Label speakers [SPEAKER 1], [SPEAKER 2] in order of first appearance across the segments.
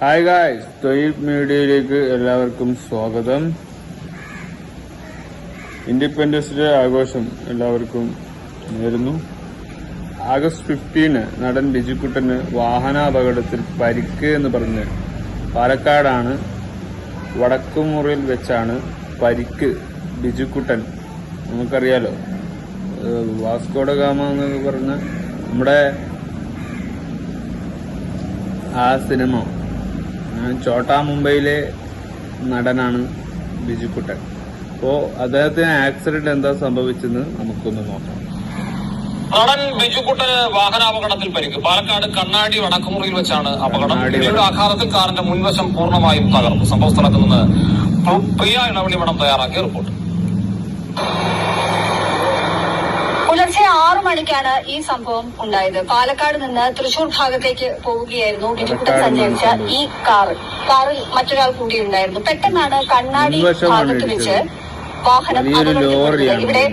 [SPEAKER 1] Hi guys Thoyib മീഡിയയിലേക്ക് എല്ലാവർക്കും സ്വാഗതം. ഇൻഡിപെൻഡൻസ് ഡേ ആഘോഷം എല്ലാവർക്കും നേരുന്നു. ആഗസ്റ്റ് ഫിഫ്റ്റീന് നടൻ ബിജുക്കുട്ടന് വാഹനാപകടത്തിൽ പരിക്ക് എന്ന് പറഞ്ഞ് പാലക്കാടാണ് വടക്കുമുറിയിൽ വെച്ചാണ് പരിക്ക് ബിജുക്കുട്ടൻ നമുക്കറിയാലോ വാസ്കോഡ ഗാമ എന്നൊക്കെ പറഞ്ഞ് നമ്മുടെ ആ സിനിമ ചോട്ടാ മുംബൈയിലെ നടനാണ് ബിജുക്കുട്ടൻ അപ്പോ അദ്ദേഹത്തിന് ആക്സിഡന്റ് എന്താ സംഭവിച്ചെന്ന് നമുക്കൊന്ന് നോക്കാം.
[SPEAKER 2] നടൻ ബിജുക്കുട്ടന് വാഹനാപകടത്തിൽ പരിക്ക്. പാലക്കാട് കണ്ണാടി വടക്കുമുറിയിൽ വെച്ചാണ് അപകടം. ഇടിയുടെ ആഘാതത്തിൽ കാറിന്റെ മുൻവശം പൂർണമായും തകർന്നു. സംഭവ സ്ഥലത്ത് നിന്ന് പ്രിയ ഇളവണി മഠം തയ്യാറാക്കിയ റിപ്പോർട്ട്.
[SPEAKER 3] ആറു മണിക്കാണ് ഈ സംഭവം ഉണ്ടായത്. പാലക്കാട് നിന്ന് തൃശൂർ ഭാഗത്തേക്ക് പോവുകയായിരുന്നു. ബിജുക്കുട്ടൻ സഞ്ചരിച്ച ഈ കാർ കാറിൽ മറ്റൊരാൾ കൂടി ഉണ്ടായിരുന്നു പെട്ടെന്നാണ് കണ്ണാടി ഭാഗത്ത് വെച്ച് വാഹനം ഇവിടെ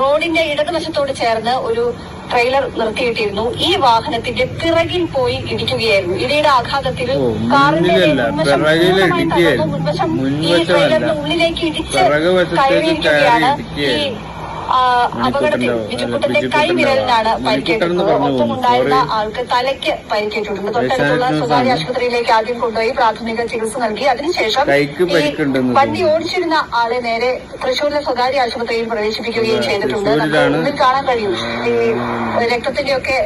[SPEAKER 3] റോഡിന്റെ ഇടതുവശത്തോട് ചേർന്ന് ഒരു ട്രെയിലർ നിർത്തിയിട്ടിരുന്നു. ഈ വാഹനത്തിന്റെ പിറകിൽ പോയി ഇടിക്കുകയായിരുന്നു. ഇടിയുടെ ആഘാതത്തിൽ കാറിന്റെ മുൻവശം ഈ ട്രെയിലറിന്റെ ഉള്ളിലേക്ക് ഇടിച്ച് കയറിയിരിക്കുകയാണ് ഈ അപകടത്തിൽ ബിജുക്കുട്ടന്റെ കൈവിരലിനാണ്
[SPEAKER 1] മണിക്കുട്ടൻ എന്ന്
[SPEAKER 3] പരിക്കേറ്റിട്ടുള്ളത് ഒപ്പം ഉണ്ടായിരുന്ന ആൾക്ക് തലയ്ക്ക് പരിക്കേറ്റിട്ടുണ്ട്. തൊട്ടടുത്തുള്ള സ്വകാര്യ ആശുപത്രിയിലേക്ക് ആദ്യം കൊണ്ടുപോയി പ്രാഥമിക ചികിത്സ നൽകി. അതിനുശേഷം വണ്ടി ഓടിച്ചിരുന്ന ആളെ നേരെ തൃശൂരിലെ സ്വകാര്യ ആശുപത്രിയിൽ പ്രവേശിപ്പിക്കുകയും ചെയ്തിട്ടുണ്ട്. നമുക്ക് കാണാൻ കഴിയും. ഈ രക്തത്തിന്റെയൊക്കെ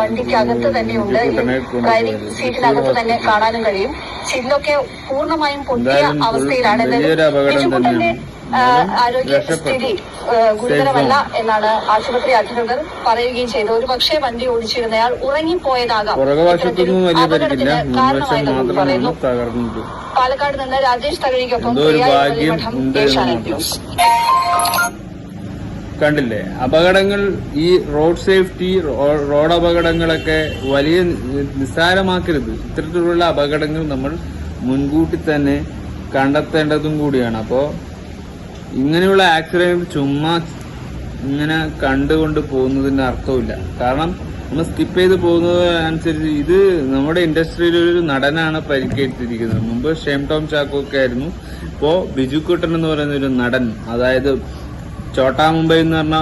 [SPEAKER 3] വണ്ടിക്കകത്ത് തന്നെയുണ്ട്. ഡ്രൈവിംഗ് സീറ്റിനകത്ത് തന്നെ കാണാനും കഴിയും. ചില്ലൊക്കെ പൂർണമായും പൊട്ടിയ അവസ്ഥയിലാണ്. ബിജുക്കുട്ടന്റെ ആരോഗ്യസ്ഥിതി ഗുരുതരമല്ല എന്നാണ് ആശുപത്രി അധികൃതർ പറയുകയും ചെയ്തത്. ഒരു പക്ഷേ വണ്ടി ഓടിച്ചിരുന്നയാൾ ഉറങ്ങിപ്പോയതാകാം. അപകടത്തിന് കാരണമായതെന്നും പറയുന്നു. പാലക്കാട് നിന്ന് രാജേഷ് തകഴിക്കൊപ്പം
[SPEAKER 1] കണ്ടില്ലേ? അപകടങ്ങൾ ഈ റോഡ് സേഫ്റ്റി റോഡ് അപകടങ്ങളൊക്കെ വലിയ നിസ്സാരമാക്കരുത്. ഇത്തരത്തിലുള്ള അപകടങ്ങൾ നമ്മൾ മുൻകൂട്ടി തന്നെ കണ്ടെത്തേണ്ടതും കൂടിയാണ്. അപ്പോ ഇങ്ങനെയുള്ള ആക്സിഡന്റ് ചുമ്മാ ഇങ്ങനെ കണ്ടുകൊണ്ട് പോകുന്നതിന്റെ അർത്ഥമില്ല കാരണം നമ്മൾ സ്കിപ്പ് ചെയ്ത് പോകുന്നത് അനുസരിച്ച് ഇത് നമ്മുടെ ഇൻഡസ്ട്രിയിൽ ഒരു നടനാണ് പരിക്കേറ്റിരിക്കുന്നത്. മുമ്പ് ഷേം ടോം ചാക്കോ ഒക്കെ ആയിരുന്നു. ഇപ്പോ ബിജുക്കുട്ടൻ എന്ന് പറയുന്ന ഒരു നടൻ അതായത് ചോട്ടാ മുംബൈ എന്ന് പറഞ്ഞ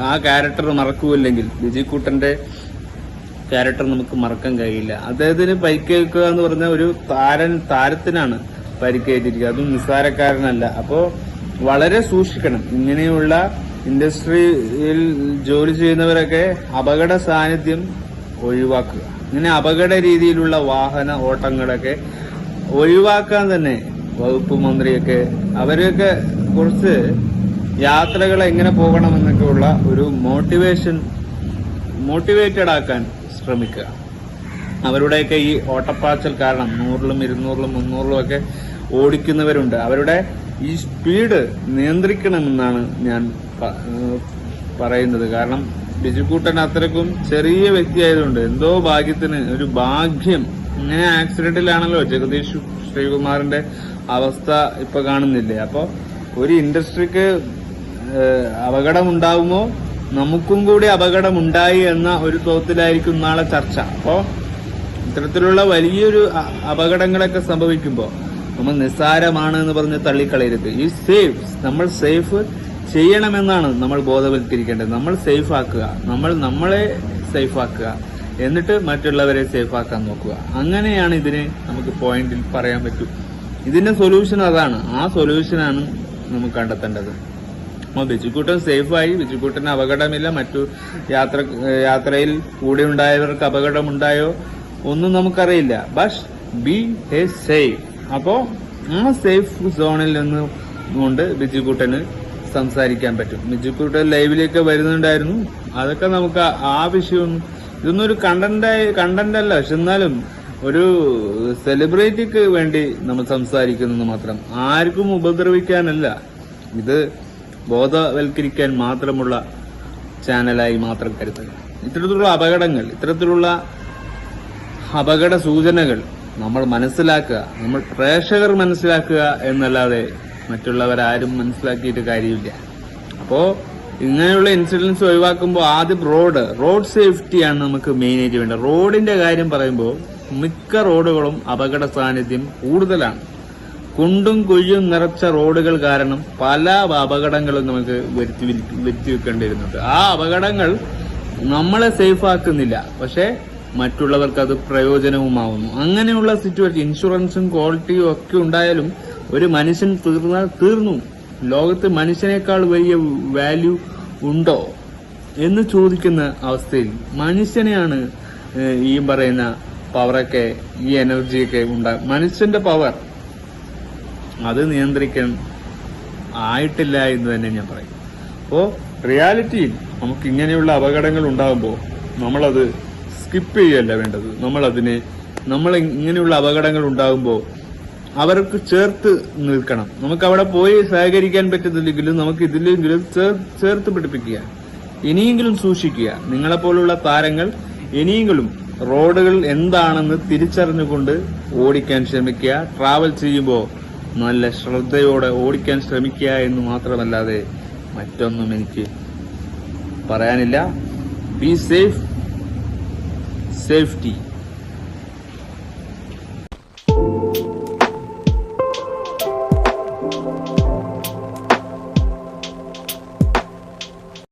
[SPEAKER 1] ആ ക്യാരക്ടർ മറക്കൂല്ലെങ്കിൽ ബിജുക്കുട്ടന്റെ ക്യാരക്ടർ നമുക്ക് മറക്കാൻ കഴിയില്ല. അദ്ദേഹത്തിന് പരിക്കേൽക്കുക എന്ന് പറഞ്ഞ ഒരു താരൻ താരത്തിനാണ് പരിക്കേറ്റിരിക്കുക. അതും നിസ്സാരക്കാരനല്ല. അപ്പോ വളരെ സൂക്ഷിക്കണം. ഇങ്ങനെയുള്ള ഇൻഡസ്ട്രിയിൽ ജോലി ചെയ്യുന്നവരൊക്കെ അപകട സാന്നിധ്യം ഒഴിവാക്കുക. ഇങ്ങനെ അപകട രീതിയിലുള്ള വാഹന ഓട്ടങ്ങളൊക്കെ ഒഴിവാക്കാൻ തന്നെ വകുപ്പ് മന്ത്രിയൊക്കെ അവരൊക്കെ കുറച്ച് യാത്രകൾ എങ്ങനെ പോകണമെന്നൊക്കെയുള്ള ഒരു മോട്ടിവേഷൻ മോട്ടിവേറ്റഡ് ആക്കാൻ ശ്രമിക്കുക. അവരുടെയൊക്കെ ഈ ഓട്ടപ്പാച്ചൽ കാരണം നൂറിലും ഇരുന്നൂറിലും മുന്നൂറിലും ഒക്കെ ഓടിക്കുന്നവരുണ്ട്. അവരുടെ ഈ സ്പീഡ് നിയന്ത്രിക്കണമെന്നാണ് ഞാൻ പറയുന്നത്. കാരണം ബിജുക്കൂട്ടൻ അത്രക്കും ചെറിയ വ്യക്തിയായതുകൊണ്ട് എന്തോ ഭാഗ്യത്തിന് ഒരു ഭാഗ്യം ഇങ്ങനെ ആക്സിഡന്റിലാണല്ലോ ജഗദീഷ് ശ്രീകുമാറിന്റെ അവസ്ഥ ഇപ്പൊ കാണുന്നില്ലേ? അപ്പൊ ഒരു ഇൻഡസ്ട്രിക്ക് അപകടമുണ്ടാകുമോ നമുക്കും കൂടി അപകടമുണ്ടായി എന്ന ഒരു തോത്തിലായിരിക്കും നാളെ ചർച്ച. അപ്പോ ഇത്തരത്തിലുള്ള വലിയൊരു അപകടങ്ങളൊക്കെ സംഭവിക്കുമ്പോൾ നമ്മൾ നിസ്സാരമാണ് എന്ന് പറഞ്ഞ് തള്ളിക്കളയരുത്. ഈ സേഫ് നമ്മൾ സേഫ് ചെയ്യണമെന്നാണ് നമ്മൾ ബോധവൽക്കരിക്കേണ്ടത്. നമ്മൾ സേഫ് ആക്കുക. നമ്മൾ നമ്മളെ സേഫ് ആക്കുക. എന്നിട്ട് മറ്റുള്ളവരെ സേഫ് ആക്കാൻ നോക്കുക. അങ്ങനെയാണ് ഇതിന് നമുക്ക് പോയിന്റിൽ പറയാൻ പറ്റൂ. ഇതിന്റെ സൊല്യൂഷൻ അതാണ്. ആ സൊല്യൂഷനാണ് നമുക്ക് കണ്ടെത്തേണ്ടത്. അപ്പോൾ ബിജുക്കൂട്ടൻ സേഫായി ബിജുക്കൂട്ടന് അപകടമില്ല. മറ്റു യാത്ര യാത്രയിൽ കൂടെ ഉണ്ടായവർക്ക് അപകടമുണ്ടായോ ഒന്നും നമുക്കറിയില്ല. ബഷ് ബി എ സേഫ് അപ്പോ ആ സേഫ് സോണിൽ നിന്ന് കൊണ്ട് ബിജുക്കൂട്ടന് സംസാരിക്കാൻ പറ്റും. ബിജുക്കൂട്ടൻ ലൈവിലേക്ക് വരുന്നുണ്ടായിരുന്നു. അതൊക്കെ നമുക്ക് ആ വിഷയം ഇതൊന്നും ഒരു കണ്ടന്റായി കണ്ടന്റ് അല്ല. പക്ഷെ എന്നാലും ഒരു സെലിബ്രിറ്റിക്ക് വേണ്ടി നമ്മൾ സംസാരിക്കുന്നത് മാത്രം ആർക്കും ഉപദ്രവിക്കാനല്ല. ഇത് ബോധവൽക്കരിക്കാൻ മാത്രമുള്ള ചാനലായി മാത്രം കരുതുക. ഇത്തരത്തിലുള്ള അപകടങ്ങൾ ഇത്തരത്തിലുള്ള അപകട സൂചനകൾ നമ്മൾ മനസ്സിലാക്കുക നമ്മൾ പ്രേക്ഷകർ മനസ്സിലാക്കുക എന്നല്ലാതെ മറ്റുള്ളവരാരും മനസ്സിലാക്കിയിട്ട് കാര്യമില്ല. അപ്പോ ഇങ്ങനെയുള്ള ഇൻസിഡൻസ് ഒഴിവാക്കുമ്പോൾ ആദ്യം റോഡ് റോഡ് സേഫ്റ്റിയാണ് നമുക്ക് മെയിൻ ആയിട്ട് വേണ്ടത്. റോഡിന്റെ കാര്യം പറയുമ്പോൾ മിക്ക റോഡുകളും അപകട സാന്നിധ്യം കൂടുതലാണ്. കുണ്ടും കുഴിയും നിറച്ച റോഡുകൾ കാരണം പല അപകടങ്ങളും നമുക്ക് വരുത്തി വരുത്തി വെക്കേണ്ടി വരുന്നുണ്ട് ആ അപകടങ്ങൾ നമ്മളെ സേഫ് ആക്കുന്നില്ല. പക്ഷെ മറ്റുള്ളവർക്ക് അത് പ്രയോജനവുമാവുന്നു. അങ്ങനെയുള്ള സിറ്റുവേഷൻ ഇൻഷുറൻസും ക്വാളിറ്റിയും ഒക്കെ ഉണ്ടായാലും ഒരു മനുഷ്യൻ തീർന്നാൽ തീർന്നു. ലോകത്ത് മനുഷ്യനേക്കാൾ വലിയ വാല്യൂ ഉണ്ടോ എന്ന് ചോദിക്കുന്ന അവസ്ഥയിൽ മനുഷ്യനെയാണ് ഈ പറയുന്ന പവറൊക്കെ ഈ എനർജിയൊക്കെ ഉണ്ടാ മനുഷ്യന്റെ പവർ അത് നിയന്ത്രിക്കാൻ ആയിട്ടില്ല എന്ന് തന്നെ ഞാൻ പറയും. അപ്പോ റിയാലിറ്റിയിൽ നമുക്ക് ഇങ്ങനെയുള്ള അപകടങ്ങൾ ഉണ്ടാകുമ്പോൾ നമ്മളത് സ്കിപ്പ് ചെയ്യല്ല വേണ്ടത്. നമ്മൾ അതിനെ നമ്മൾ ഇങ്ങനെയുള്ള അപകടങ്ങൾ ഉണ്ടാകുമ്പോൾ അവർക്ക് ചേർത്ത് നിൽക്കണം. നമുക്ക് അവിടെ പോയി സഹകരിക്കാൻ പറ്റുന്നില്ലെങ്കിലും നമുക്ക് ഇതിലെങ്കിലും ചേർത്ത് പിടിപ്പിക്കുക. ഇനിയെങ്കിലും സൂക്ഷിക്കുക. നിങ്ങളെപ്പോലുള്ള താരങ്ങൾ ഇനിയെങ്കിലും റോഡുകൾ എന്താണെന്ന് തിരിച്ചറിഞ്ഞുകൊണ്ട് ഓടിക്കാൻ ശ്രമിക്കുക. ട്രാവൽ ചെയ്യുമ്പോൾ നല്ല ശ്രദ്ധയോടെ ഓടിക്കാൻ ശ്രമിക്കുക എന്ന് മാത്രമല്ലാതെ മറ്റൊന്നും എനിക്ക് പറയാനില്ല. Be safe safety.